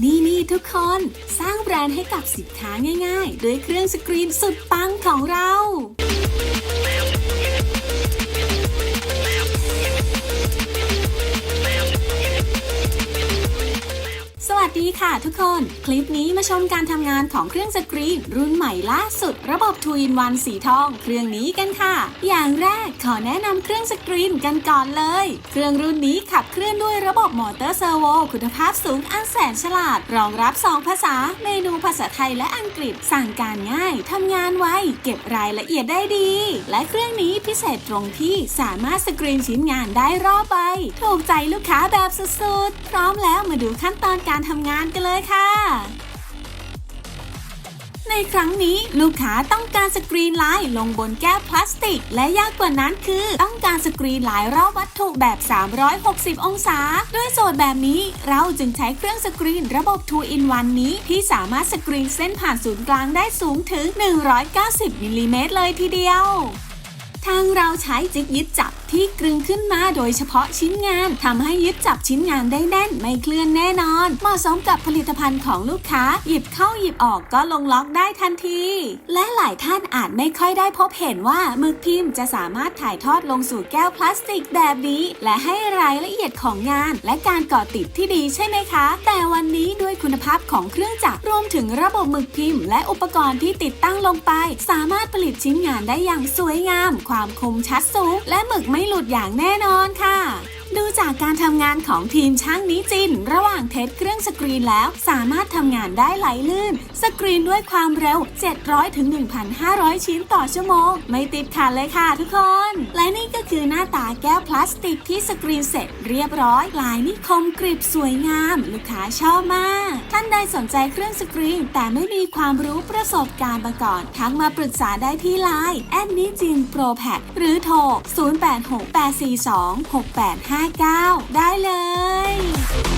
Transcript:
นี่นี่ทุกคนสร้างแบรนด์ให้กับสินค้าง่ายๆ ด้วยเครื่องสกรีนสุดปังของเรา ดีค่ะทุกคน คลิปนี้มาชมการทำงานของเครื่องสกรีน รุ่นใหม่ล่าสุด ระบบ2 in 1สีทอง เครื่องนี้กันค่ะ อย่างแรกขอแนะนำเครื่องสกรีนกันก่อนเลย เครื่องรุ่นนี้ขับเคลื่อนด้วยระบบมอเตอร์เซอร์โวคุณภาพสูงอันแสนฉลาด รองรับ 2 ภาษา เมนูภาษาไทยและอังกฤษสั่งการง่ายทำงานไวเก็บรายละเอียดได้ดี และเครื่องนี้พิเศษตรงที่สามารถสกรีนชิ้นงานได้รอบใบถูกใจลูกค้าแบบสุดๆพร้อมแล้วมาดูขั้นตอนการทำงานกันเลยค่ะ ในครั้งนี้ลูกค้าต้องการสกรีนลายลงบนแก้วพลาสติก และยากกว่านั้นคือต้องการสกรีนลายรอบวัตถุแบบ 360 องศา ด้วยโจทย์แบบนี้เราจึงใช้เครื่องสกรีนระบบ 2 in 1 นี้ที่สามารถสกรีนเส้นผ่านศูนย์กลางได้สูงถึง 190มิลลิเมตรเลยทีเดียว ทางเราใช้จิกยึดจับที่กรึงขึ้นมาโดยเฉพาะชิ้นงานทำให้ยึดจับชิ้นงานได้แน่นไม่เคลื่อนแน่นอน เหมาะสมกับผลิตภัณฑ์ของลูกค้า หยิบเข้าหยิบออกก็ลงล็อกได้ทันที และหลายท่านอาจไม่ค่อยได้พบเห็นว่าหมึกพิมพ์จะสามารถถ่ายทอดลงสู่แก้วพลาสติกแบบนี้ และให้รายละเอียดของงาน และการก่อติดที่ดีใช่ไหมคะ แต่วันนี้ด้วยคุณภาพของเครื่องจักรรวมถึงระบบหมึกพิมพ์ และอุปกรณ์ที่ติดตั้งลงไป สามารถผลิตชิ้นงานได้อย่างสวยงามความคมชัดสูง และหมึกไม่หลุดอย่างแน่นอนค่ะ ดูจากการทำงานของทีมช่างนิจิน ระหว่างเทสเครื่องสกรีนแล้ว สามารถทำงานได้ไหลลื่น สกรีนด้วยความเร็ว 700ถึง1,500 ชิ้นต่อชั่วโมง ไม่ติดขัดเลยค่ะทุกคน และนี่ก็คือหน้าตาแก้วพลาสติกที่สกรีนเสร็จเรียบร้อย ลายนี่คมกริบสวยงาม ลูกค้าชอบมาก ท่านใดสนใจเครื่องสกรีน แต่ไม่มีความรู้ประสบการณ์มาก่อน ทักมาปรึกษาได้ที่ไลน์แอดนิจินโปรแพหรือโทรก้าวได้เลย